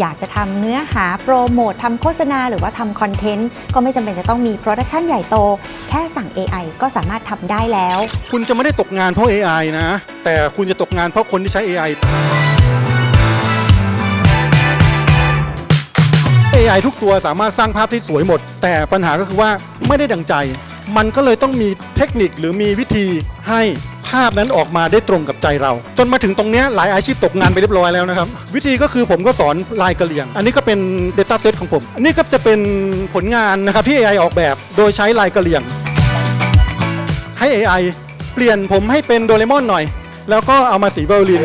อยากจะทำเนื้อหาโปรโมททำโฆษณาหรือว่าทำคอนเทนต์ ก็ไม่จำเป็นจะต้องมีโปรดักชันใหญ่โต แค่สั่ง AI ก็สามารถทำได้แล้ว คุณจะไม่ได้ตกงานเพราะ AI นะ แต่คุณจะตกงานเพราะคนที่ใช้ AI AI ทุกตัวสามารถสร้างภาพที่สวยหมด แต่ปัญหาก็คือว่าไม่ได้ดังใจ มันก็เลยต้องมีเทคนิคหรือมีวิธีให้ ภาพนั้นออกมาได้ตรงกับใจเรา จนมาถึงตรงนี้หลายอาชีพตกงานไปเรียบร้อยแล้วนะครับ วิธีก็คือผมก็สอนลายกระเหลี่ยง อันนี้ก็เป็น Data Set ของผม อันนี้ก็จะเป็นผลงานนะครับที่ AI ออกแบบโดยใช้ลายกระเหลี่ยง ให้ AI เปลี่ยนผมให้เป็นโดเรมอนหน่อย แล้วก็เอามาสีไวโอลิน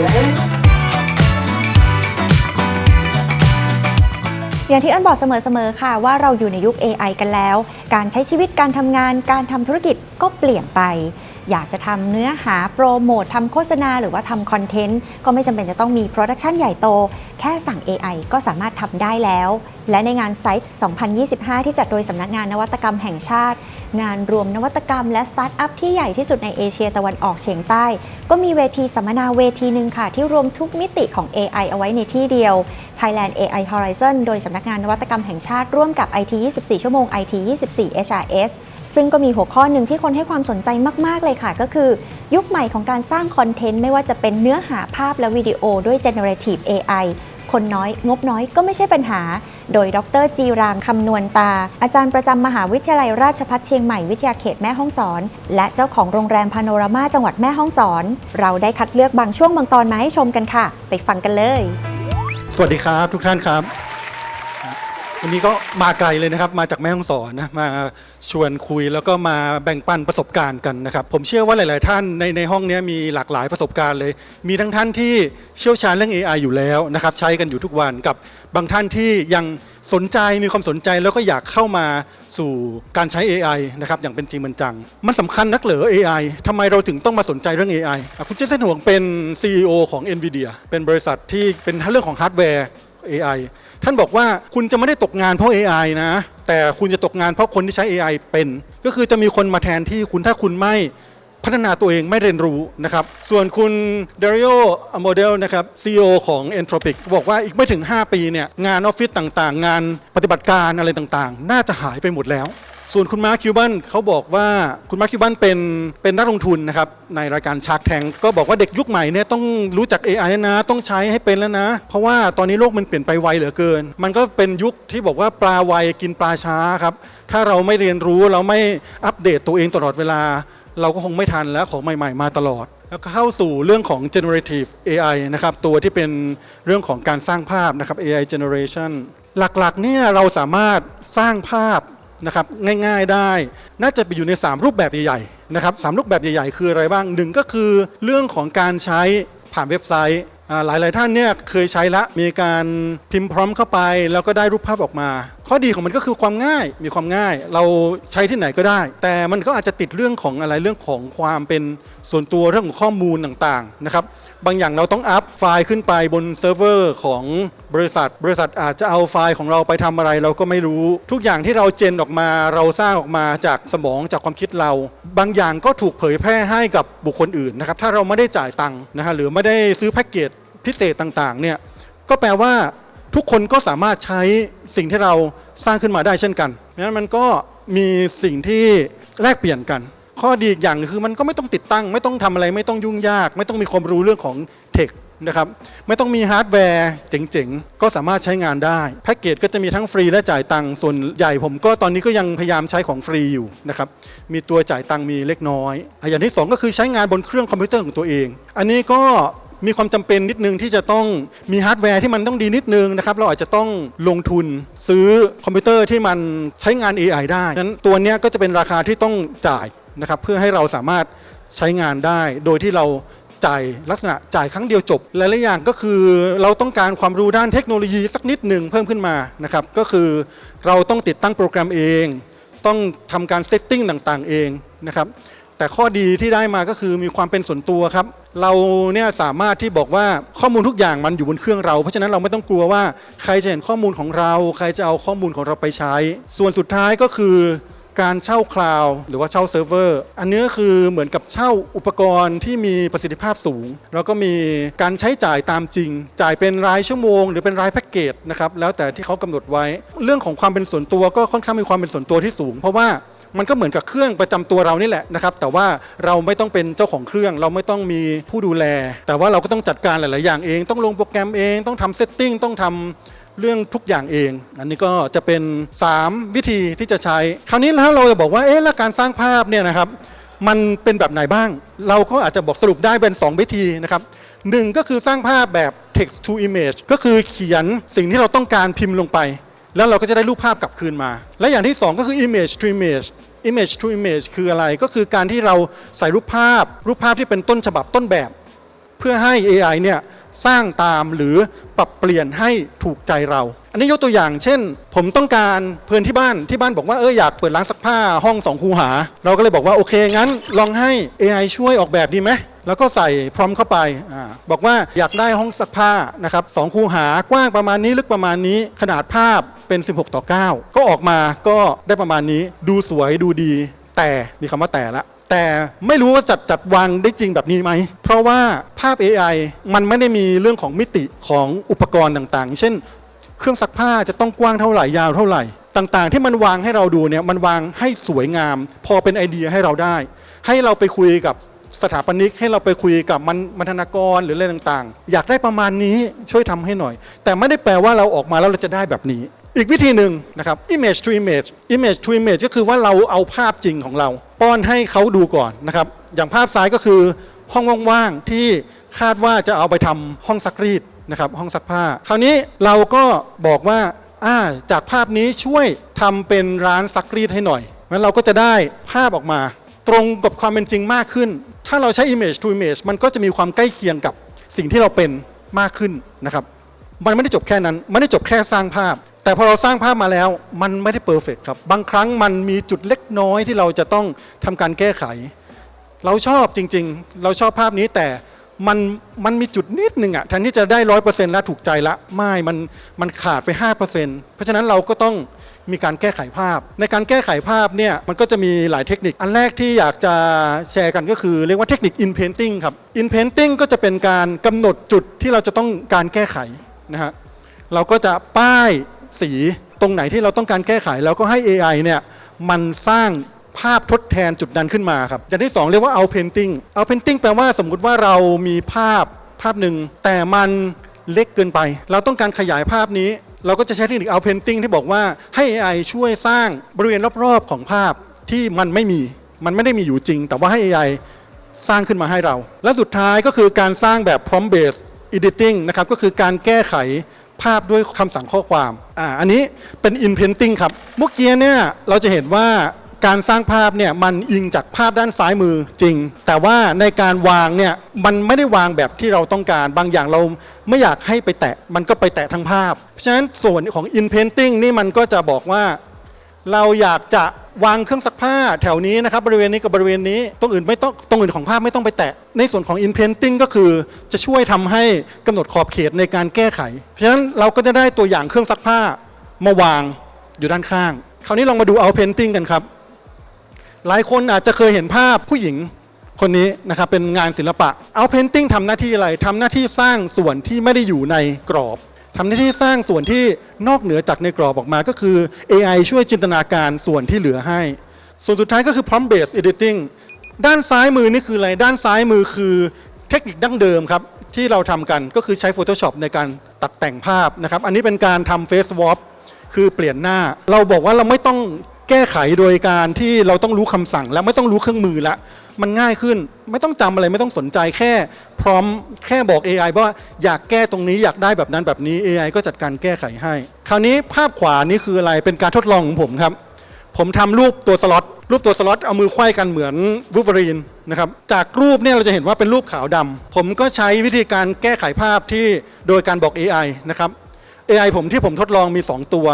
อย่างที่อันบอกเสมอๆค่ะว่าเราอยู่ในยุค AI กันแล้ว การใช้ชีวิตการทำงานการทำธุรกิจก็เปลี่ยนไป อยากจะทำเนื้อหาโปรโมททำโฆษณาหรือว่าทำคอนเทนต์ก็ไม่จำเป็นจะต้องมีโปรดักชันใหญ่โตแค่สั่ง AI ก็สามารถทำได้แล้ว และในงานไซต์ 2025 ที่จัดโดยสำนักงานนวัตกรรมแห่งชาติ งานรวมนวัตกรรมและสตาร์ทอัพที่ใหญ่ที่สุดในเอเชียตะวันออกเฉียงใต้ ก็มีเวทีสัมมนาเวทีหนึ่งค่ะ ที่รวมทุกมิติของ AI เอาไว้ในที่เดียว Thailand AI Horizon โดยสำนักงานนวัตกรรมแห่งชาติร่วมกับ IT 24 ชั่วโมง IT 24 HRS ซึ่งก็มีหัวข้อหนึ่งที่คนให้ความสนใจมาก ๆ เลยค่ะ ก็คือ ยุคใหม่ของการสร้างคอนเทนต์ไม่ว่าจะเป็นเนื้อหาภาพและวิดีโอด้วย generative AI คนน้อย งบน้อยก็ไม่ใช่ปัญหา โดยดรจีรางคำนวณตา อาจารย์ประจำมหาวิทยาลัยราชภัฏเชียงใหม่วิทยาเขตแม่ฮ่องสอน และเจ้าของโรงแรมพาโนรามาจังหวัดแม่ฮ่องสอน เราได้คัดเลือกบางช่วงบางตอนมาให้ชมกันค่ะ ไปฟังกันเลย สวัสดีครับทุกท่านครับ วันนี้ก็มาไกลเลยนะครับ มาจากแม่ฮ่องสอนนะมาชวนคุยแล้วก็มาแบ่งปันประสบการณ์กันนะครับ ผมเชื่อว่าหลาย ๆ ท่านในในห้องนี้มีหลากหลายประสบการณ์เลย มีทั้งท่านที่เชี่ยวชาญเรื่อง AI อยู่แล้วนะครับ ใช้กันอยู่ทุกวันกับบางท่านที่ยังสนใจมีความสนใจแล้วก็อยากเข้ามาสู่การใช้ AI นะครับอย่างเป็นจริงเป็นจัง มันสำคัญนักเหรอ AI ทำไมเราถึงต้องมาสนใจเรื่อง AI อคุณเจสันห่วงเป็น CEO ของ NVIDIA เป็นบริษัทที่เป็นเรื่องของฮาร์ดแวร์ AI ท่านบอกว่าคุณจะไม่ได้ตกงานเพราะ AI นะ แต่คุณจะตกงานเพราะคนที่ใช้ AI เป็น ก็คือจะมีคนมาแทนที่คุณถ้าคุณไม่พัฒนาตัวเองไม่เรียนรู้นะครับ ส่วนคุณเดริโออโมเดลนะครับ CEO ของ Entropic บอกว่าอีกไม่ถึง 5 ปีเนี่ยงานออฟฟิศต่างๆ งานปฏิบัติการอะไรต่างๆ น่าจะหายไปหมดแล้ว ส่วนคุณมาร์คคิวบันเขาบอกว่าคุณมาร์คคิวบันเป็นเป็นนักลงทุนนะครับในรายการชาร์กแทงก็บอกว่าเด็กยุคใหม่เนี่ยต้องรู้จัก AI แล้วนะ ต้องใช้ให้เป็นแล้วนะ เพราะว่าตอนนี้โลกมันเปลี่ยนไปไวเหลือเกิน มันก็เป็นยุคที่บอกว่าปลาไวกินปลาช้าครับถ้าเราไม่เรียนรู้เราไม่อัปเดตตัวเองตลอดเวลา เราก็คงไม่ทันแล้วของใหม่ ๆ มาตลอดแล้วก็เข้าสู่เรื่องของ generative AI นะครับตัวที่เป็นเรื่องของการสร้างภาพนะครับ AI generation หลักๆเนี่ยเราสามารถสร้างภาพ นะครับง่ายๆได้ น่าจะไปอยู่ใน 3 รูปแบบใหญ่ๆนะครับสามรูปแบบใหญ่ๆ คืออะไรบ้างหนึ่งก็คือเรื่องของการใช้ผ่านเว็บไซต์หลายๆท่านเนี่ยเคยใช้ละมีการพิมพ์พร้อมเข้าไป แล้วก็ได้รูปภาพออกมา ข้อดีของมันก็คือความง่ายมีความง่าย เราใช้ที่ไหนก็ได้ แต่มันก็อาจจะติดเรื่องของอะไรเรื่องของความเป็นส่วนตัวเรื่องของข้อมูลต่างๆนะครับ บางอย่างเราต้องอัพไฟล์ขึ้นไปบนเซิร์ฟเวอร์ของบริษัท บริษัทอาจจะเอาไฟล์ของเราไปทำอะไรเราก็ไม่รู้ ทุกอย่างที่เราเจนออกมาเราสร้างออกมาจากสมองจากความคิดเรา บางอย่างก็ถูกเผยแพร่ให้กับบุคคลอื่นนะครับถ้าเราไม่ได้จ่ายตังค์นะฮะหรือไม่ได้ซื้อแพ็กเกจพิเศษต่างๆเนี่ยก็แปลว่าทุกคนก็สามารถใช้สิ่งที่เราสร้างขึ้นมาได้เช่นกันเพราะฉะนั้นมันก็มีสิ่งที่แลกเปลี่ยนกัน ข้อดีอีกอย่างคือมันก็ไม่ต้องติดตั้ง ไม่ต้องทำอะไรไม่ต้องยุ่งยาก ไม่ต้องมีความรู้เรื่องของเทคนะครับไม่ต้องมีฮาร์ดแวร์เจ๋งๆ ก็สามารถใช้งานได้ แพ็กเกจก็จะมีทั้งฟรีและจ่ายตังค์ส่วนใหญ่ผมก็ตอนนี้ก็ยังพยายามใช้ของฟรีอยู่นะครับมีตัวจ่ายตังค์มีเล็กน้อย อย่างที่สองก็คือใช้งานบนเครื่องคอมพิวเตอร์ของตัวเอง อันนี้ก็มีความจำเป็นนิดนึงที่จะต้องมีฮาร์ดแวร์ที่มันต้องดีนิดนึงนะครับเราอาจจะต้องลงทุนซื้อคอมพิวเตอร์ที่มันใช้งาน AI ได้นั้นตัวนี้ก็จะเป็นราคาที่ต้องจ่าย นะครับเพื่อให้เราสามารถใช้งานได้ โดยที่เราจ่ายลักษณะจ่ายครั้งเดียวจบหลายๆอย่างก็คือเราต้องการความรู้ด้านเทคโนโลยีสักนิดหนึ่งเพิ่มขึ้นมานะครับก็คือเราต้องติดตั้งโปรแกรมเอง ต้องทำการเซตติ้งต่างๆเองนะครับแต่ข้อดีที่ได้มาก็คือมีความเป็นส่วนตัวครับ เราเนี่ยสามารถที่บอกว่าข้อมูลทุกอย่างมันอยู่บนเครื่องเรา เพราะฉะนั้นเราไม่ต้องกลัวว่าใครจะเห็นข้อมูลของเรา ใครจะเอาข้อมูลของเราไปใช้ ส่วนสุดท้ายก็คือ การเช่าคลาวด์หรือว่าเช่าเซิร์ฟเวอร์อันนี้คือเหมือนกับเช่าอุปกรณ์ที่มีประสิทธิภาพสูง แล้วก็มีการใช้จ่ายตามจริง จ่ายเป็นรายชั่วโมง หรือเป็นรายแพ็กเกจนะครับแล้วแต่ที่เขากำหนดไว้ เรื่องของความเป็นส่วนตัวก็ค่อนข้างมีความเป็นส่วนตัวที่สูง เพราะว่ามันก็เหมือนกับเครื่องประจำตัวเรานี่แหละนะครับ แต่ว่าเราไม่ต้องเป็นเจ้าของเครื่อง เราไม่ต้องมีผู้ดูแล แต่ว่าเราก็ต้องจัดการหลาย ๆ อย่างเอง ต้องลงโปรแกรมเอง ต้องทำเซตติ้ง ต้องทำ เรื่องทุกอย่างเอง อันนี้ก็จะเป็น 3 วิธีที่จะใช้ คราวนี้แล้วเราจะบอกว่าเอ๊ะแล้วการสร้างภาพเนี่ยนะครับมันเป็นแบบไหนบ้าง เราก็อาจจะบอกสรุปได้เป็น 2 วิธีนะครับหนึ่งก็คือสร้างภาพแบบ text to image ก็คือเขียนสิ่งที่เราต้องการพิมพ์ลงไป แล้วเราก็จะได้รูปภาพกลับคืนมา และอย่างที่ 2 ก็คือ image to image image to image คืออะไรก็คือการที่เราใส่รูปภาพ รูปภาพที่เป็นต้นฉบับต้นแบบ เพื่อให้ AI เนี่ย สร้างตามหรือปรับเปลี่ยนให้ถูกใจเรา อันนี้ยกตัวอย่าง เช่น ผมต้องการเพื่อนที่บ้านที่บ้านบอกว่าเอออยากเปิดร้านซักผ้าห้องสองคูหา เราก็เลยบอกว่าโอเคงั้น ลองให้ AI ช่วยออกแบบดีไหมแล้วก็ใส่พร้อมเข้าไปอบอกว่าอยากได้ห้องซักผ้านะครับสองคูหากว้างประมาณนี้ลึกประมาณนี้ขนาดภาพเป็น 16 ต่อ 9 ก็ออกมาก็ได้ประมาณนี้ดูสวยดูดี แต่มีคำว่าแต่ละ แต่ไม่รู้ว่าจัดจัดวางได้จริงแบบนี้ไหม เพราะว่าภาพ AI มันไม่ได้มีเรื่องของมิติของอุปกรณ์ต่างๆ เช่น เครื่องซักผ้าจะต้องกว้างเท่าไหร่ยาวเท่าไหร่ ต่างๆ ที่มันวางให้เราดูเนี่ยมันวางให้สวยงาม พอเป็นไอเดียให้เราได้ ให้เราไปคุยกับสถาปนิกให้เราไปคุยกับมันมัณฑนากรหรืออะไรต่างๆ อยากได้ประมาณนี้ช่วยทำให้หน่อย แต่ไม่ได้แปลว่าเราออกมาแล้วเราจะได้แบบนี้ อีกวิธีหนึ่งนะครับ image to image image to image ก็คือว่าเราเอาภาพจริงของเรา ป้อนให้เขาดูก่อนนะครับอย่างภาพซ้ายก็คือห้องว่างๆที่คาดว่าจะเอาไปทำห้องซักรีดนะครับห้องซักผ้า คราวนี้เราก็บอกว่าอ่าจากภาพนี้ช่วยทำเป็นร้านซักรีดให้หน่อยงั้นเราก็จะได้ภาพออกมา ตรงกับความเป็นจริงมากขึ้น ถ้าเราใช้ image to image มันก็จะมีความใกล้เคียงกับสิ่งที่เราเป็นมากขึ้นนะครับมันไม่ได้จบแค่นั้นไม่ได้จบแค่สร้างภาพ แต่พอเราสร้างภาพมาแล้วมันไม่ได้เพอร์เฟกครับ บางครั้งมันมีจุดเล็กน้อยที่เราจะต้องทำการแก้ไข เราชอบจริงๆ เราชอบภาพนี้แต่มันมันมีจุดนิดหนึ่งอะแทนที่จะได้ร้อยเปอร์เซ็นต์แล้วถูกใจละไม่มันมันขาดไป5%เปอร์เซ็นต์เพราะฉะนั้นเราก็ต้องมีการแก้ไขภาพ ในการแก้ไขภาพเนี่ยมันก็จะมีหลายเทคนิค อันแรกที่อยากจะแชร์กันก็คือ เรียกว่าเทคนิค in painting ครับ in painting ก็จะเป็นการกำหนดจุดที่เราจะต้องการแก้ไขนะฮะเราก็จะป้าย สีตรงไหนที่เราต้องการแก้ไขแล้วก็ให้ AI เนี่ยมันสร้างภาพทดแทนจุดนั้นขึ้นมาครับ อย่างที่ 2 เรียกว่าเอา painting เอา painting แปลว่าสมมุติว่าเรามีภาพภาพหนึ่ง แต่มันเล็กเกินไป เราต้องการขยายภาพนี้ เราก็จะใช้เทคนิคเอา painting ที่บอกว่าให้ AI ช่วยสร้างบริเวณรอบๆของภาพที่มันไม่มี มันไม่ได้มีอยู่จริง แต่ว่าให้ AI สร้างขึ้นมาให้เรา และสุดท้ายก็คือการสร้างแบบ prompt based editing นะครับก็คือการแก้ไข ภาพด้วยคำสั่งข้อความอ่าอันนี้เป็น in painting ครับเมื่อกี้เนี่ยเราจะเห็นว่าการสร้างภาพเนี่ยมันอิงจากภาพด้านซ้ายมือจริง แต่ว่าในการวางเนี่ยมันไม่ได้วางแบบที่เราต้องการบางอย่างเราไม่อยากให้ไปแตะมันก็ไปแตะทั้งภาพ เพราะฉะนั้นส่วนของ in painting นี่มันก็จะบอกว่า เราอยากจะ วางเครื่องซักผ้าแถวนี้นะครับบริเวณนี้กับบริเวณนี้ตรงอื่นไม่ต้องตรงอื่นของภาพไม่ต้องไปแตะ ในส่วนของ in painting ก็คือจะช่วยทำให้กำหนดขอบเขตในการแก้ไข เพราะฉะนั้นเราก็จะได้ตัวอย่างเครื่องซักผ้ามาวางอยู่ด้านข้าง คราวนี้ลองมาดู out painting กันครับ หลายคนอาจจะเคยเห็นภาพผู้หญิงคนนี้นะครับเป็นงานศิลปะเอาเพนติ้งทำหน้าที่อะไรทำหน้าที่สร้างส่วนที่ไม่ได้อยู่ในกรอบ ทำหน้าที่สร้างส่วนที่นอกเหนือจากในกรอบออกมาก็คือ AI ช่วยจินตนาการส่วนที่เหลือให้ ส่วนสุดท้ายก็คือ prompt based editing ด้านซ้ายมือนี่คืออะไร ด้านซ้ายมือคือเทคนิคดั้งเดิมครับ ที่เราทำกันก็คือใช้ Photoshop ในการตัดแต่งภาพนะครับ อันนี้เป็นการทำ face swap คือเปลี่ยนหน้า เราบอกว่าเราไม่ต้อง แก้ไขโดยการที่เราต้องรู้คำสั่ง และไม่ต้องรู้เครื่องมือละมันง่ายขึ้นไม่ต้องจำอะไรไม่ต้องสนใจแค่พร้อมแค่บอก AI ว่าอยากแก้ตรงนี้อยากได้แบบนั้นแบบนี้ AI ก็จัดการแก้ไขให้ คราวนี้ภาพขวานี่คืออะไรเป็นการทดลองของผมครับ ผมทำรูปตัวสล็อตรูปตัวสล็อตเอามือไขว้กันเหมือนวูฟเวอรีนนะครับจากรูปเนี่ยเราจะเห็นว่าเป็นรูปขาวดำผมก็ใช้วิธีการแก้ไขภาพที่โดยการบอก AI นะครับ AI ผมที่ผมทดลองมี 2 ตัว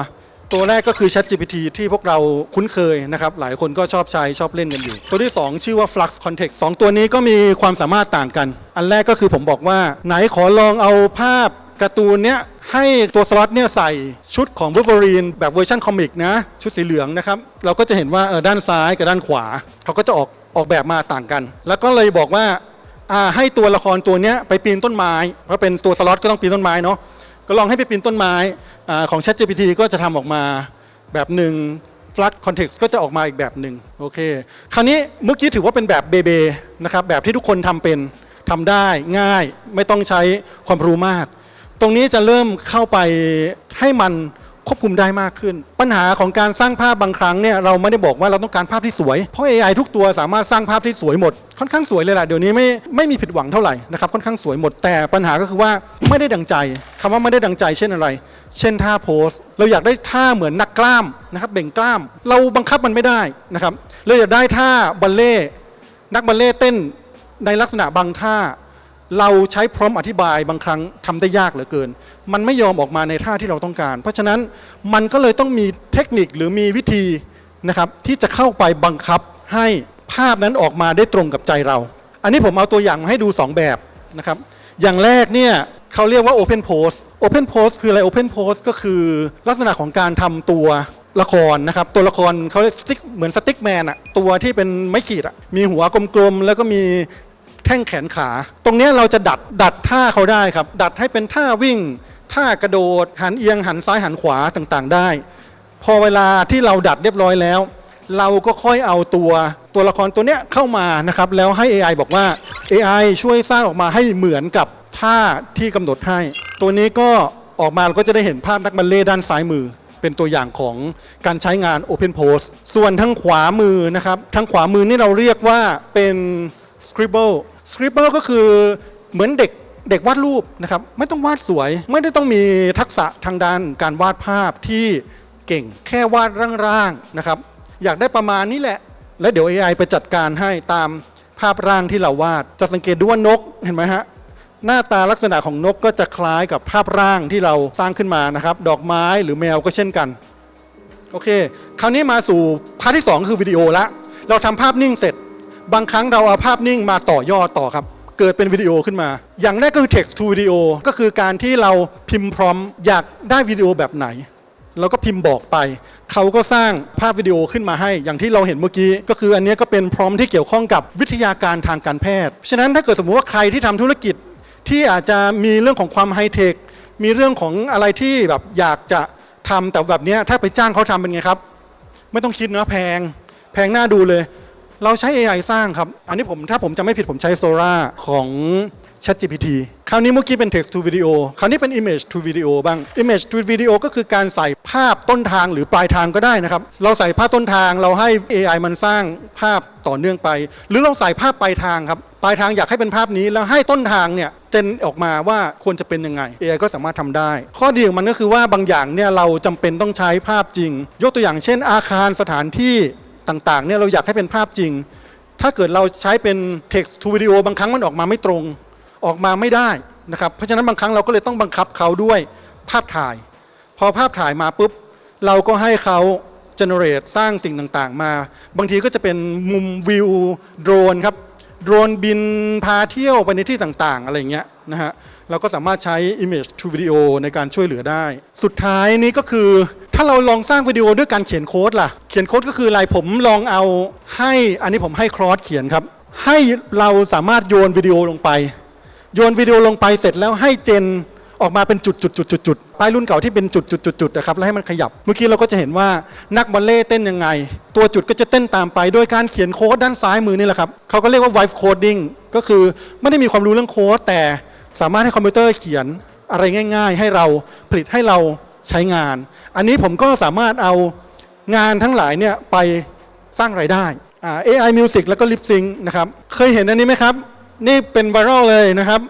ตัวแรกก็คือ ChatGPT ที่พวกเราคุ้นเคยนะครับหลายคนก็ชอบใช้ชอบเล่นกันอยู่ ตัวที่ 2 ชื่อว่า Flux Context 2 ตัวนี้ก็มีความสามารถต่างกัน อันแรกก็คือผมบอกว่า ไหนขอลองเอาภาพการ์ตูนเนี้ยให้ตัวสล็อตเนี่ยใส่ชุดของ w o l v e r i n e แบบเวอร์ชันคอมิกนะ ชุดสีเหลืองนะครับ เราก็จะเห็นว่าเออด้านซ้ายกับด้านขวา เขาก็จะออกออกแบบมาต่างกัน แล้วก็เลยบอกว่าอ่าให้ตัวละครตัวเนี้ยไปปีนต้นไม้เพราะเป็นตัวสล็อตก็ต้องปีนต้นไม้เนาะ ก็ลองให้ไปปีนต้นไม้ของ ChatGPT ก็จะทำออกมาแบบหนึ่ง Flux Context ก็จะออกมาอีกแบบหนึ่งโอเค คราวนี้เมื่อกี้ถือว่าเป็นแบบเบเบนะครับแบบที่ทุกคนทำเป็นทำได้ง่ายไม่ต้องใช้ความรู้มาก ตรงนี้จะเริ่มเข้าไปให้มัน ควบคุมได้มากขึ้น ปัญหาของการสร้างภาพบางครั้งเนี่ยเราไม่ได้บอกว่าเราต้องการภาพที่สวย เพราะ AI ทุกตัวสามารถสร้างภาพที่สวยหมด ค่อนข้างสวยเลยแหละเดี๋ยวนี้ไม่ไม่มีผิดหวังเท่าไหร่นะครับค่อนข้างสวยหมด แต่ปัญหาก็คือว่าไม่ได้ดังใจคำว่าไม่ได้ดังใจเช่นอะไร เช่นท่าโพสเราอยากได้ท่าเหมือนนักกล้ามนะครับเบ่งกล้าม เราบังคับมันไม่ได้นะครับเราอยากได้ท่าบัลเล่นักบัลเล่เต้นในลักษณะบางท่า เราใช้พร้อมอธิบายบางครั้งทำได้ยากเหลือเกิน มันไม่ยอมออกมาในท่าที่เราต้องการ เพราะฉะนั้นมันก็เลยต้องมีเทคนิคหรือมีวิธีนะครับที่จะเข้าไปบังคับให้ภาพนั้นออกมาได้ตรงกับใจเรา อันนี้ผมเอาตัวอย่างมาให้ดู 2 แบบนะครับ อย่างแรกเนี่ยเขาเรียกว่า Open Pose Open Pose คืออะไร Open Pose ก็คือลักษณะของการทำตัวละครนะครับ ตัวละครเขาเรียกสติ๊กเหมือนสติ๊กแมนอะตัวที่เป็นไม้ขีดอะมีหัวกลมๆ แล้วก็มี แท่งแขนขา ตรงนี้เราจะดัดดัดท่าเขาได้ครับ ดัดให้เป็นท่าวิ่ง ท่ากระโดด หันเอียงหันซ้ายหันขวาต่างๆ ได้ พอเวลาที่เราดัดเรียบร้อยแล้ว เราก็ค่อยเอาตัวตัวละครตัวเนี้ยเข้ามานะครับแล้วให้ AI บอกว่า AI ช่วยสร้างออกมาให้เหมือนกับท่าที่กำหนดให้ ตัวนี้ก็ออกมาเราก็จะได้เห็นภาพนักบัลเล่ด้านซ้ายมือ เป็นตัวอย่างของการใช้งาน Open Pose ส่วนทางขวามือนะครับทางขวามือนี่เราเรียกว่าเป็น Scribble Scribble ก็คือเหมือนเด็กเด็กวาดรูปนะครับไม่ต้องวาดสวย ไม่ได้ต้องมีทักษะทางด้านการวาดภาพที่เก่งแค่วาดร่างๆนะครับ อยากได้ประมาณนี้แหละ แล้วเดี๋ยว AI ไปจัดการให้ตามภาพร่างที่เราวาด จะสังเกตดูว่านกเห็นไหมฮะหน้าตาลักษณะของนกก็จะคล้ายกับภาพร่างที่เราสร้างขึ้นมานะครับ ดอกไม้หรือแมวก็เช่นกันโอเค คราวนี้มาสู่พาร์ทที่ 2 คือวิดีโอละเราทำภาพนิ่งเสร็จ บางครั้งเราเอาภาพนิ่งมาต่อยอดต่อครับ เกิดเป็นวิดีโอขึ้นมา อย่างแรกก็คือ text to video ก็คือการที่เราพิมพ์พร้อมอยากได้วิดีโอแบบไหนเราก็พิมพ์บอกไป เขาก็สร้างภาพวิดีโอขึ้นมาให้ อย่างที่เราเห็นเมื่อกี้ ก็คืออันนี้ก็เป็นพร้อมที่เกี่ยวข้องกับวิทยาการทางการแพทย์ ฉะนั้นถ้าเกิดสมมติว่าใครที่ทำธุรกิจที่อาจจะมีเรื่องของความไฮเทค มีเรื่องของอะไรที่แบบอยากจะทำแต่แบบนี้ถ้าไปจ้างเขาทำเป็นไงครับ ไม่ต้องคิดนะแพง แพงหน้าดูเลย เราใช้ AI สร้างครับ อันนี้ผมถ้าผมจะไม่ผิดผมใช้ Sora ของ ChatGPT คราวนี้เมื่อกี้เป็น text to video คราวนี้เป็น image to video บ้าง image to video ก็คือการใส่ภาพต้นทางหรือปลายทางก็ได้นะครับ เราใส่ภาพต้นทางเราให้ AI มันสร้างภาพต่อเนื่องไป หรือเราใส่ภาพปลายทางครับ ปลายทางอยากให้เป็นภาพนี้แล้วให้ต้นทางเนี่ยเจนออกมาว่าควรจะเป็นยังไง AI ก็สามารถทำได้ ข้อดีของมันก็คือว่าบางอย่างเนี่ยเราจำเป็นต้องใช้ภาพจริง ยกตัวอย่างเช่น อาคารสถานที่ ต่างๆเนี่ยเราอยากให้เป็นภาพจริง ถ้าเกิดเราใช้เป็น text to video บางครั้งมันออกมาไม่ตรง ออกมาไม่ได้นะครับเพราะฉะนั้นบางครั้งเราก็เลยต้องบังคับเขาด้วยภาพถ่าย พอภาพถ่ายมาปุ๊บเราก็ให้เขา generate สร้างสิ่งต่างๆ มา บางทีก็จะเป็นมุมวิวโดรนครับโดรนบินพาเที่ยวไปในที่ต่างๆ อะไรเงี้ยนะฮะเราก็สามารถใช้ image to video ในการช่วยเหลือได้ สุดท้ายนี้ก็คือ ถ้าเราลองสร้างวิดีโอด้วยการเขียนโค้ดล่ะ เขียนโค้ดก็คืออะไรผมลองเอาให้อันนี้ผมให้ครอสเขียนครับ ให้เราสามารถโยนวิดีโอลงไป โยนวิดีโอลงไปเสร็จแล้วให้เจนออกมาเป็นจุดจุดจุดจุดจุดป้ายรุ่นเก่าที่เป็นจุดจุดจุดจุดนะครับแล้วให้มันขยับ เมื่อกี้เราก็จะเห็นว่านักบัลเล่ต์เต้นยังไง ตัวจุดก็จะเต้นตามไป โดยการเขียนโค้ดด้านซ้ายมือนี่แหละครับเขาก็เรียกว่า vibe coding ก็คือไม่ได้มีความรู้เรื่องโค้ดแต่สามารถให้คอมพิวเตอร์เขียนอะไรง่าย ๆ ให้เราผลิตให้เรา ใช้งาน อันนี้ผมก็สามารถเอางานทั้งหลายเนี่ยไปสร้างรายได้อ่า AI Music แล้วก็ Lip Sync นะครับ เคยเห็นอันนี้ไหมครับ นี่เป็นไวรัลเลยนะครับ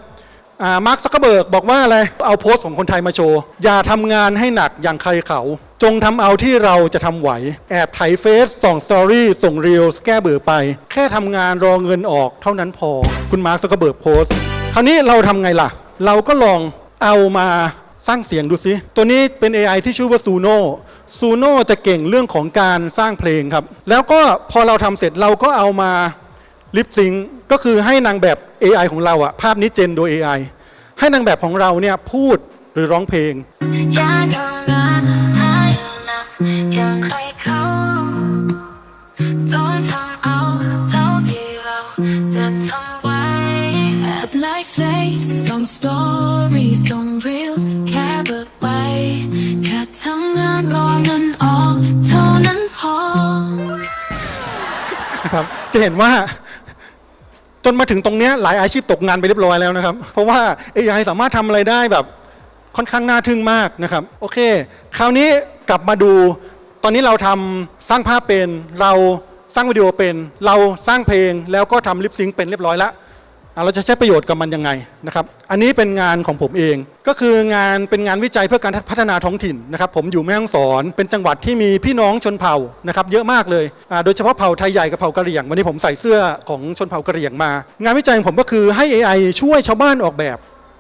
มาร์คซักเกอร์เบิร์กบอกว่าอะไร เอาโพสต์ของคนไทยมาโชว์ อย่าทำงานให้หนักอย่างใครเขา จงทำเอาที่เราจะทำไหว แอบไถเฟซส่องสตอรี่ส่งรีลแก้เบื่อไป แค่ทำงานรอเงินออกเท่านั้นพอ คุณมาร์คซักเกอร์เบิร์กโพสต์ คราวนี้เราทำไงล่ะ เราก็ลองเอามา สร้างเสียงดูซิตัวนี้เป็น AI ที่ชื่อว่าซูโน่ซูโน่จะเก่งเรื่องของการสร้างเพลงครับ แล้วก็พอเราทำเสร็จเราก็เอามาลิปซิงก็คือให้นางแบบ AI ของเราอะภาพนี้เจนโดย AI ให้นางแบบของเราเนี่ยพูดหรือร้องเพลงอ จะเห็นว่าจนมาถึงตรงนี้หลายอาชีพตกงานไปเรียบร้อยแล้วนะครับ เพราะว่า AI สามารถทำอะไรได้แบบค่อนข้างน่าทึ่งมากนะครับโอเค คราวนี้กลับมาดู ตอนนี้เราทำสร้างภาพเป็น เราสร้างวิดีโอเป็น เราสร้างเพลงแล้วก็ทำลิปซิงเป็นเรียบร้อยแล้วอะ เราจะใช้ประโยชน์กับมันยังไงนะครับ อันนี้เป็นงานของผมเอง ก็คืองานเป็นงานวิจัยเพื่อการพัฒนาท้องถิ่นนะครับ ผมอยู่แม่ฮ่องสอน เป็นจังหวัดที่มีพี่น้องชนเผ่านะครับเยอะมากเลย โดยเฉพาะเผ่าไทยใหญ่กับเผ่ากะเหรี่ยง วันนี้ผมใส่เสื้อของชนเผ่ากะเหรี่ยงมา งานวิจัยของผมก็คือให้ AI ช่วยชาวบ้านออกแบบ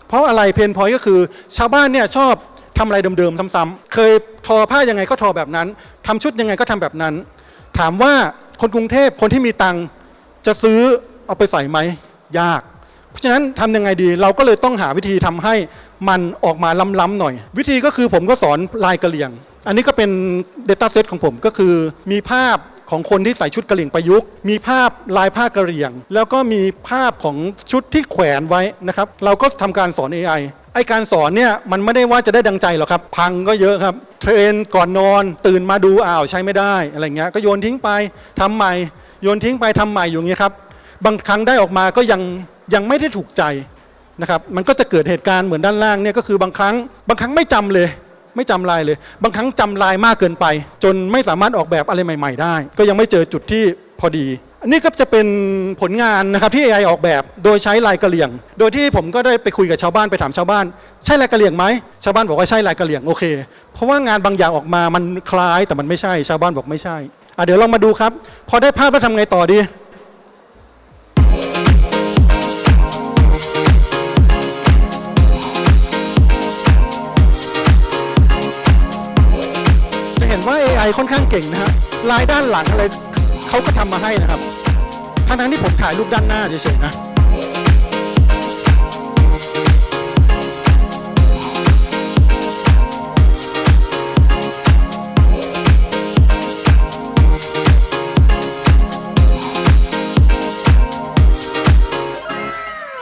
เพราะอะไรเพนพอยก็คือ ชาวบ้านเนี่ยชอบทำอะไรเดิมๆซ้ำๆ เคยทอผ้ายังไงก็ทอแบบนั้นทำชุดยังไงก็ทำแบบนั้น ถามว่าคนกรุงเทพคนที่มีตังค์จะซื้อเอาไปใส่ไหม ยาก เพราะฉะนั้นทำยังไงดี เราก็เลยต้องหาวิธีทำให้มันออกมาล้ำๆหน่อย วิธีก็คือผมก็สอนลายกระเหรี่ยง อันนี้ก็เป็น Data Set ของผมก็คือมีภาพของคนที่ใส่ชุดกระเหรี่ยงประยุกต์ มีภาพลายผ้ากระเหรี่ยง แล้วก็มีภาพของชุดที่แขวนไว้นะครับ เราก็ทำการสอน AI ไอการสอนเนี่ยมันไม่ได้ว่าจะได้ดังใจหรอกครับ พังก็เยอะครับ เทรนก่อนนอน ตื่นมาดูอ้าวใช้ไม่ได้อะไรเงี้ยก็โยนทิ้งไปทำใหม่โยนทิ้งไปทำใหม่อยู่เงี้ยครับ บางครั้งได้ออกมาก็ยังยังไม่ได้ถูกใจนะครับมันก็จะเกิดเหตุการณ์เหมือนด้านล่างเนี่ยก็คือบางครั้ง บางครั้งไม่จำเลย ไม่จำลายเลย บางครั้งจำลายมากเกินไป จนไม่สามารถออกแบบอะไรใหม่ ๆ ได้ ก็ยังไม่เจอจุดที่พอดี อันนี้ก็จะเป็นผลงานนะครับที่ AI ออกแบบโดยใช้ลายกระเหลี่ยง โดยที่ผมก็ได้ไปคุยกับชาวบ้านไปถามชาวบ้าน ใช่ลายกระเหลี่ยงไหมชาวบ้านบอกว่าใช่ลายกระเหลี่ยงโอเค เพราะว่างานบางอย่างออกมามันคล้ายแต่มันไม่ใช่ชาวบ้านบอกไม่ใช่อะเดี๋ยวลองมาดูครับ พอได้ภาพแล้วทำไงต่อดี AI ค่อนข้างเก่งนะฮะลายด้านหลังอะไรเขาก็ทำมาให้นะครับทั้งทั้งๆที่ผมถ่ายรูปด้านหน้าเฉยๆนะ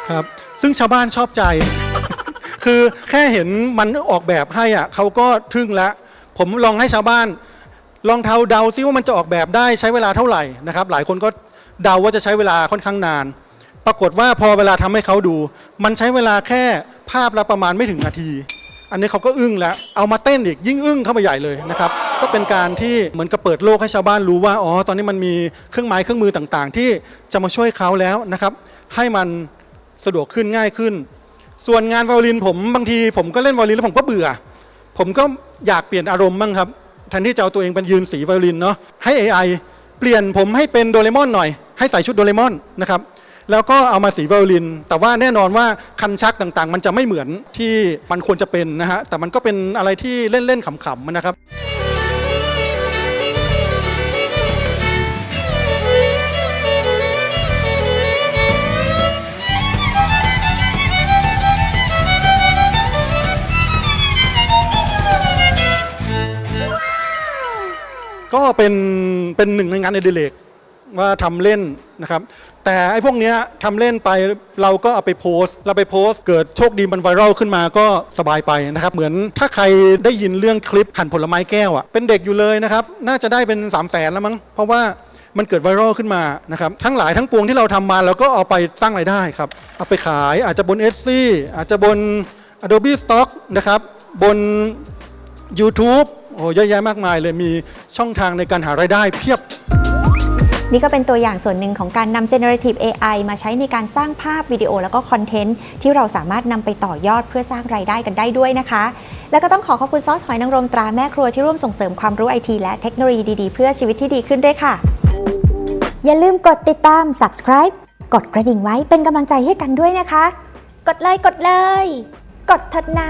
ครับซึ่งชาวบ้านชอบใจ คือแค่เห็นมันออกแบบให้อะเขาก็ทึ่งแล้ว ผมลองให้ชาวบ้าน ลองเทาเดาซิว่ามันจะออกแบบได้ใช้เวลาเท่าไหร่นะครับ หลายคนก็เดาว่าจะใช้เวลาค่อนข้างนาน ปรากฏว่าพอเวลาทำให้เขาดู มันใช้เวลาแค่ภาพละประมาณไม่ถึงนาที อันนี้เขาก็อึ้งแล้ว เอามาเต้นอีกยิ่งอึ้งเข้าไปใหญ่เลยนะครับ ก็เป็นการที่เหมือนกับเปิดโลกให้ชาวบ้านรู้ว่า อ๋อ ตอนนี้มันมีเครื่องไม้เครื่องมือต่างๆ ที่จะมาช่วยเขาแล้วนะครับ ให้มันสะดวกขึ้นง่ายขึ้น ส่วนงานไวโอลินผมบางที ผมก็เล่นไวโอลินแล้วผมก็เบื่อ ผมก็อยากเปลี่ยนอารมณ์บ้างครับ แทนที่จะเอาตัวเองเป็นยืนสีไวโอลินเนาะให้ AI เปลี่ยนผมให้เป็นโดเรมอนหน่อย ให้ใส่ชุดโดเรมอนนะครับแล้วก็เอามาสีไวโอลิน แต่ว่าแน่นอนว่าคันชักต่างๆ มันจะไม่เหมือนที่มันควรจะเป็นนะฮะแต่มันก็เป็นอะไรที่เล่นๆขำๆนะครับ ก็เป็นเป็นหนึ่งในงานอดิเรกว่าทำเล่นนะครับ แต่ไอ้พวกเนี้ยทำเล่นไปเราก็เอาไปโพสต์ เราไปโพสต์เกิดโชคดีมันไวรัลขึ้นมาก็สบายไปนะครับ เหมือนถ้าใครได้ยินเรื่องคลิปหั่นผลไม้แก้วอะเป็นเด็กอยู่เลยนะครับ น่าจะได้เป็น3 0 0แสนแล้วมั้ง เพราะว่ามันเกิดไวรัลขึ้นมานะครับทั้งหลายทั้งปวงที่เราทำมาเราก็เอาไปสร้างรายได้ครับเอาไปขายอาจจะบน Etsy อาจจะบน Adobe Stock นะครับบน YouTube โอ้เยอะแยะมากมายเลยมีช่องทางในการหารายได้เพียบ นี่ก็เป็นตัวอย่างส่วนหนึ่งของการนำ generative AI มาใช้ในการสร้างภาพวิดีโอแล้วก็คอนเทนต์ที่เราสามารถนำไปต่อยอดเพื่อสร้างรายได้กันได้ด้วยนะคะ แล้วก็ต้องขอขอบคุณซอสหอยนางรมตราแม่ครัวที่ร่วมส่งเสริมความรู้ไอทีและเทคโนโลยีดีๆ เพื่อชีวิตที่ดีขึ้นด้วยค่ะ อย่าลืมกดติดตาม subscribe กดกระดิ่งไว้เป็นกำลังใจให้กันด้วยนะคะ กดเลยกดเลย กดเถิดนะ